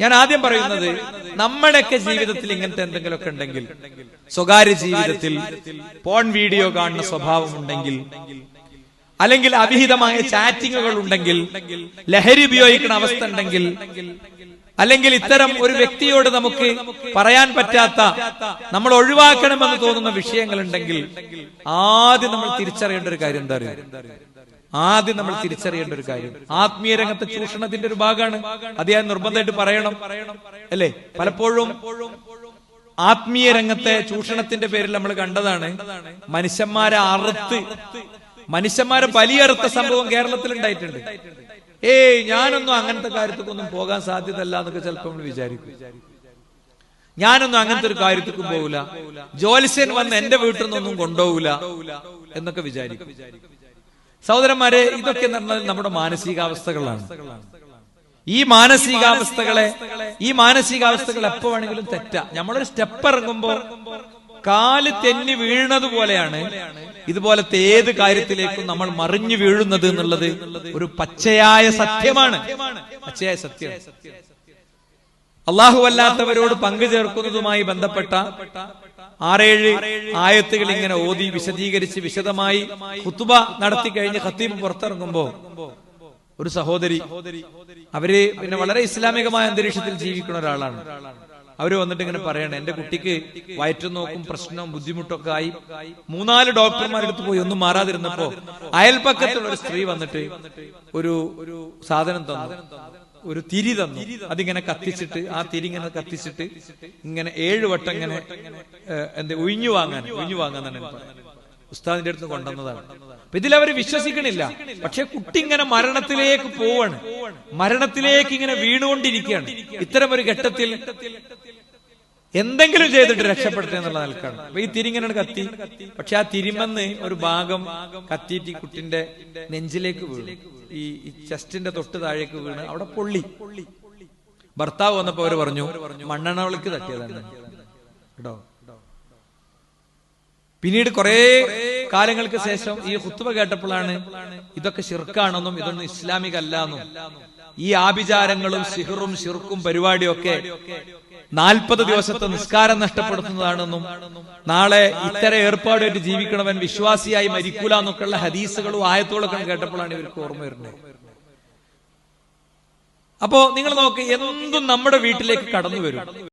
ഞാൻ ആദ്യം പറയുന്നത് നമ്മുടെയൊക്കെ ജീവിതത്തിൽ ഇങ്ങനത്തെ എന്തെങ്കിലുമൊക്കെ ഉണ്ടെങ്കിൽ സ്വകാര്യ ജീവിതത്തിൽ പോൺ വീഡിയോ കാണുന്ന സ്വഭാവം ഉണ്ടെങ്കിൽ അല്ലെങ്കിൽ അവിഹിതമായ ചാറ്റിങ്ങുകൾ ഉണ്ടെങ്കിൽ ലഹരി ഉപയോഗിക്കുന്ന അവസ്ഥ ഉണ്ടെങ്കിൽ അല്ലെങ്കിൽ ഇത്തരം ഒരു വ്യക്തിയോട് നമുക്ക് പറയാൻ പറ്റാത്ത നമ്മൾ ഒഴിവാക്കണമെന്ന് തോന്നുന്ന വിഷയങ്ങൾ ഉണ്ടെങ്കിൽ ആദ്യം നമ്മൾ തിരിച്ചറിയേണ്ട ഒരു കാര്യം എന്താ ആദ്യം നമ്മൾ തിരിച്ചറിയേണ്ട ഒരു കാര്യം. ആത്മീയ രംഗത്തെ ചൂഷണത്തിന്റെ ഒരു ഭാഗമാണ്. അത് ഞാൻ നിർബന്ധമായിട്ട് പറയണം. അല്ലേ? പലപ്പോഴും ആത്മീയ രംഗത്തെ ചൂഷണത്തിന്റെ പേരിൽ നമ്മൾ കണ്ടതാണ്. മനുഷ്യന്മാരെ അറുത്ത് മനുഷ്യന്മാരെ ബലിയറുത്ത സംഭവം കേരളത്തിൽ ഉണ്ടായിട്ടുണ്ട്. ഏയ് ഞാനൊന്നും അങ്ങനത്തെ കാര്യത്തിക്കൊന്നും പോകാൻ സാധ്യതല്ല എന്നൊക്കെ ചിലപ്പോൾ നമ്മൾ വിചാരിക്കും. ഞാനൊന്നും അങ്ങനത്തെ ഒരു കാര്യത്തിക്കും പോകില്ല ജോലിസ്യൻ വന്ന് എന്റെ വീട്ടിൽ നിന്നൊന്നും കൊണ്ടുപോകില്ല എന്നൊക്കെ വിചാരിക്കും. സഹോദരന്മാരെ ഇതൊക്കെ നടന്നത് നമ്മുടെ മാനസികാവസ്ഥകളാണ്. ഈ മാനസികാവസ്ഥകളെ ഈ മാനസികാവസ്ഥകൾ എപ്പോ വേണമെങ്കിലും തെറ്റാ. നമ്മളൊരു സ്റ്റെപ്പ് ഇറങ്ങുമ്പോ കാൽ തെന്നി വീഴുന്നത് പോലെയാണ്. ഇതുപോലത്തെ ഏത് കാര്യത്തിലേക്കും നമ്മൾ മറിഞ്ഞു വീഴുന്നത് എന്നുള്ളത് ഒരു പച്ചയായ സത്യമാണ്. പച്ചയായ സത്യം. അള്ളാഹു അല്ലാത്തവരോട് പങ്കു ചേർക്കുന്നതുമായി ബന്ധപ്പെട്ട ആറേഴ് ആയത്തുകൾ ഇങ്ങനെ ഓതി വിശദീകരിച്ച് വിശദമായി കുത്തുബ നടത്തി കഴിഞ്ഞ് ഖത്തീബ് പുറത്തിറങ്ങുമ്പോ ഒരു സഹോദരി അവർ പിന്നെ വളരെ ഇസ്ലാമികമായ അന്തരീക്ഷത്തിൽ ജീവിക്കുന്ന ഒരാളാണ്. അവർ വന്നിട്ട് ഇങ്ങനെ പറയണം എന്റെ കുട്ടിക്ക് വയറ്റുനോക്കും പ്രശ്നം ബുദ്ധിമുട്ടൊക്കെ ആയി. മൂന്നാൽ ഡോക്ടർമാരെടുത്ത് പോയി ഒന്നും മാറാതിരുന്നപ്പോ അയൽപ്പക്കത്തുള്ള ഒരു സ്ത്രീ വന്നിട്ട് ഒരു സാധനം തന്നു. ഒരു തിരി തന്നു. അതിങ്ങനെ കത്തിച്ചിട്ട് ആ തിരി ഇങ്ങനെ കത്തിച്ചിട്ട് ഇങ്ങനെ ഏഴ് വട്ടം ഇങ്ങനെ എന്താ ഒഴിഞ്ഞു വാങ്ങാൻ ഒഴിഞ്ഞു വാങ്ങാൻ തന്നെ ഉസ്താദിന്റെ അടുത്ത് കൊണ്ടുവന്നതാണ്. അപ്പൊ അവർ വിശ്വസിക്കണില്ല. പക്ഷെ കുട്ടി ഇങ്ങനെ മരണത്തിലേക്ക് പോവാണ്. മരണത്തിലേക്ക് ഇങ്ങനെ വീണുകൊണ്ടിരിക്കുകയാണ്. ഇത്തരം ഒരു ഘട്ടത്തിൽ എന്തെങ്കിലും ചെയ്തിട്ട് രക്ഷപ്പെടുത്തുക എന്നുള്ള നിലക്കാണ്. അപ്പൊ ഈ തിരിങ്ങനെ കത്തി. പക്ഷെ ആ തിരിമെന്ന് ഒരു ഭാഗം കത്തിയിട്ട് ഈ കുട്ടിന്റെ നെഞ്ചിലേക്ക് വീണു. ഈ ചെസ്റ്റിന്റെ തൊട്ട് താഴേക്ക് വീണ്. അവിടെ പൊള്ളി. ഭർത്താവ് വന്നപ്പോ അവർ പറഞ്ഞു മണ്ണെണ്ണ വിളക്ക് തട്ടിയതാണ് കേട്ടോ? പിന്നീട് കുറെ കാലങ്ങൾക്ക് ശേഷം ഈ ഹുത്തുവ കേട്ടപ്പോഴാണ് ഇതൊക്കെ ശിർക്കാണെന്നും ഇതൊന്നും ഇസ്ലാമിക അല്ലാന്നും ഈ ആഭിചാരങ്ങളും സിഹറും ശിർക്കും പരിപാടിയും ഒക്കെ നാൽപ്പത് ദിവസത്തെ നിസ്കാരം നഷ്ടപ്പെടുത്തുന്നതാണെന്നും നാളെ ഇത്തരം ഏർപ്പാടായിട്ട് ജീവിക്കണവൻ വിശ്വാസിയായി മരിക്കൂല എന്നൊക്കെയുള്ള ഹദീസുകളും ആയത്തോളൊക്കെ കേട്ടപ്പോഴാണ് ഇവർക്ക് ഓർമ്മ വരുന്നത്. അപ്പോ നിങ്ങൾ നോക്ക് എന്തും നമ്മുടെ വീട്ടിലേക്ക് കടന്നു വരും.